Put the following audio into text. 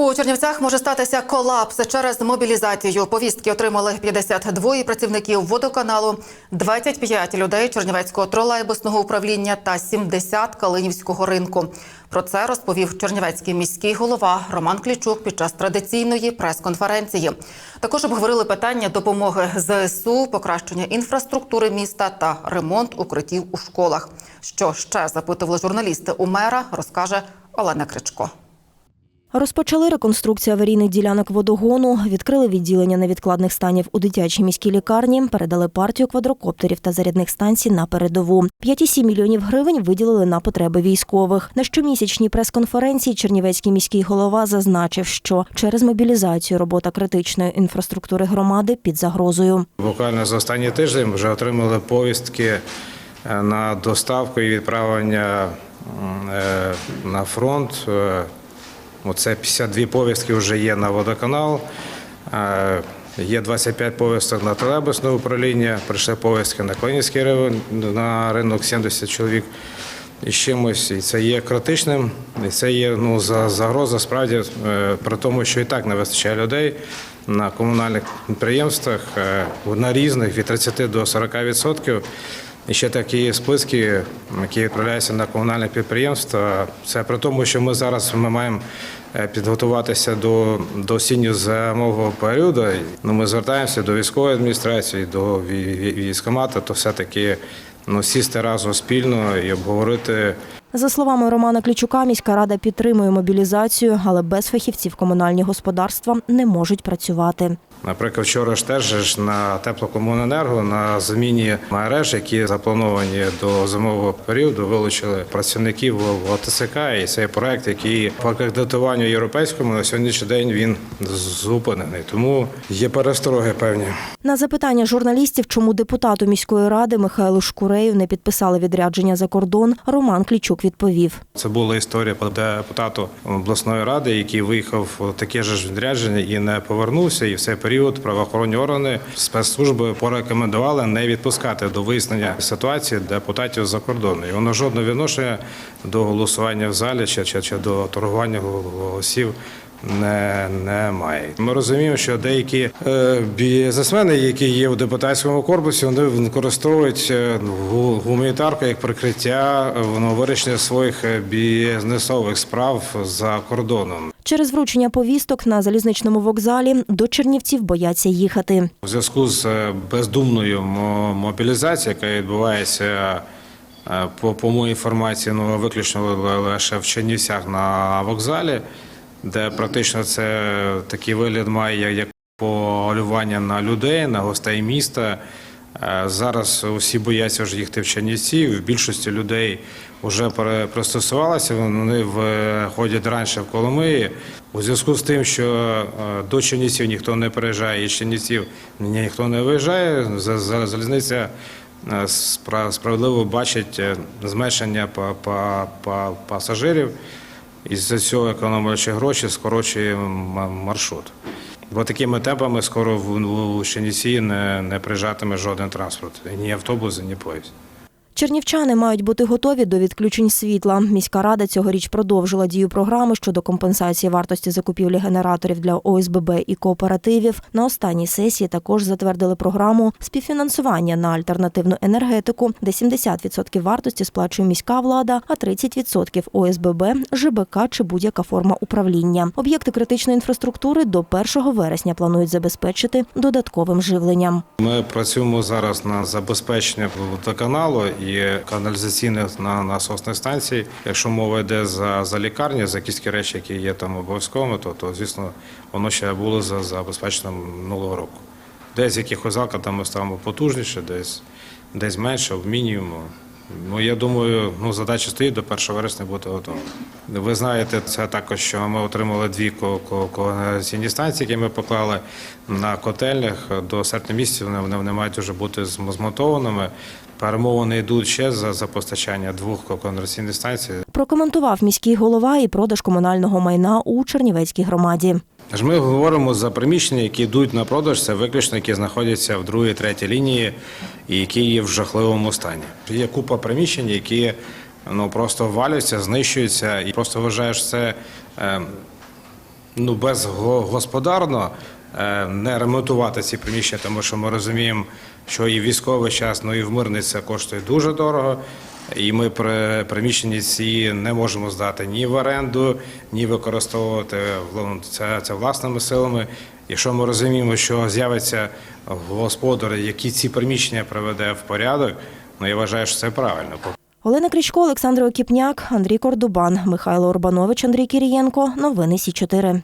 У Чернівцях може статися колапс через мобілізацію. Повістки отримали 52 працівників водоканалу, 25 людей Чернівецького тролейбусного управління та 70 Калинівського ринку. Про це розповів Чернівецький міський голова Роман Клічук під час традиційної прес-конференції. Також обговорили питання допомоги ЗСУ, покращення інфраструктури міста та ремонт укриттів у школах. Що ще запитували журналісти у мера, розкаже Олена Кричко. Розпочали реконструкцію аварійних ділянок водогону, відкрили відділення невідкладних станів у дитячій міській лікарні, передали партію квадрокоптерів та зарядних станцій на передову. 5,7 мільйонів гривень виділили на потреби військових. На щомісячній прес-конференції Чернівецький міський голова зазначив, що через мобілізацію робота критичної інфраструктури громади під загрозою. Буквально за останній тиждень вже отримали повістки е, на доставку і відправлення е, на фронт. Оце 52 повістки вже є на водоканал. Е, Є 25 повісток на тролейбусне управління, прийшли повістки на Клинівський район, на ринок 70 чоловік і чимось. І це є критичним, і це є ну, за- загроза справді е, при тому, що і так не вистачає людей на комунальних підприємствах е, на різних від 30 до 40 відсотків. І ще такі списки, які відправляються на комунальне підприємства. Це при тому, що ми зараз ми маємо е, підготуватися до, до осінньо-зимового періоду. Ну, ми звертаємося до військової адміністрації, до вій- вій- то все-таки ну, сісти разом спільно і обговорити За словами Романа Клічука, міська рада підтримує мобілізацію, але без фахівців комунальні господарства не можуть працювати. Наприклад, вчора ж теж на теплокомуненерго на заміні мереж, які заплановані до зимового періоду, вилучили працівників в ОТСК. І цей проект, який по акредитуванню європейському на сьогоднішній день він зупинений. Тому є перестороги певні. На запитання журналістів, чому депутату міської ради Михайлу Шкурею не підписали відрядження за кордон, Роман Клічук відповів. Це була історія по депутату обласної ради, який виїхав у таке ж відрядження і не повернувся. І в цей період правоохоронні органи спецслужби порекомендували не відпускати до вияснення ситуації депутатів за кордону. І воно жодного відношення до голосування в залі чи, чи, чи до торгування голосів. Не, немає. Ми розуміємо, що деякі е, бізнесмени, які є в депутатському корпусі, вони використовують е, гу- гуманітарку як прикриття е, воно вирішення своїх бізнесових справ за кордоном. Через вручення повісток на залізничному вокзалі до Чернівців бояться їхати. У зв'язку з бездумною мо- мобілізацією, яка відбувається по, по моїй інформації, ну виключно лише в Чернівцях на вокзалі, де практично це такий вигляд має як- полювання на людей, на гостей міста. Е, Зараз усі бояться вже їхати в Чернівці. В більшості людей вже пристосувалися. Вони виходять раніше в Коломиї. У зв'язку з тим, що е, до Чернівців ніхто не переїжджає, і з Чернівців ніхто не виїжджає. за- за- Залізниця е, спра- справедливо бачить е, зменшення па- па- па- пасажирів. І з цього економлячи гроші, скорочує маршрут. Бо такими темпами скоро в у не, не приїжджатиме жоден транспорт, ні автобус, ні поїзд. Чернівчани мають бути готові до відключень світла. Міська рада цьогоріч продовжила дію програми щодо компенсації вартості закупівлі генераторів для ОСББ і кооперативів. На останній сесії також затвердили програму співфінансування на альтернативну енергетику, де 70% вартості сплачує міська влада, а 30% ОСББ, ЖБК чи будь-яка форма управління. Об'єкти критичної інфраструктури до 1 вересня планують забезпечити додатковим живленням. Ми працюємо зараз на забезпечення водоканалу і каналізаційних на насосних станцій. Якщо мова йде за, за лікарні, за якісь речі, які є там обов'язковими, то, то звісно воно ще було за- забезпечено минулого року. Десь в якихось закладах ми ставимо потужніше, десь, десь менше, в мінімуму. Ну, я думаю, ну, задача стоїть до 1 вересня бути готовим. Ви знаєте, це також, що ми отримали дві ко- ко- коагуляційні станції, які ми поклали на котельнях. До серпня місяця вони, вони, мають вже бути зм- змонтованими. Перемовини йдуть ще за, за постачання двох коагуляційних станцій. Прокоментував міський голова і продаж комунального майна у Чернівецькій громаді. Ж ми говоримо за приміщення, які йдуть на продаж, це виключно, які знаходяться в другій, третій лінії і які є в жахливому стані. Є купа приміщень, які ну просто валяться, знищуються, і просто вважаєш це. Е, ну, безгосподарно е, не ремонтувати ці приміщення, тому що ми розуміємо, що і військовий час, ну і в мирний це коштує дуже дорого. І ми при приміщенні ці не можемо здати ні в оренду, ні використовувати це, це власними силами. Якщо ми розуміємо, що з'явиться господар, який ці приміщення приведе в порядок, ну я вважаю, що це правильно. Олена Крічко, Олександр Окіпняк, Андрій Кордубан, Михайло Урбанович, Андрій Кірієнко. Новини Сі 4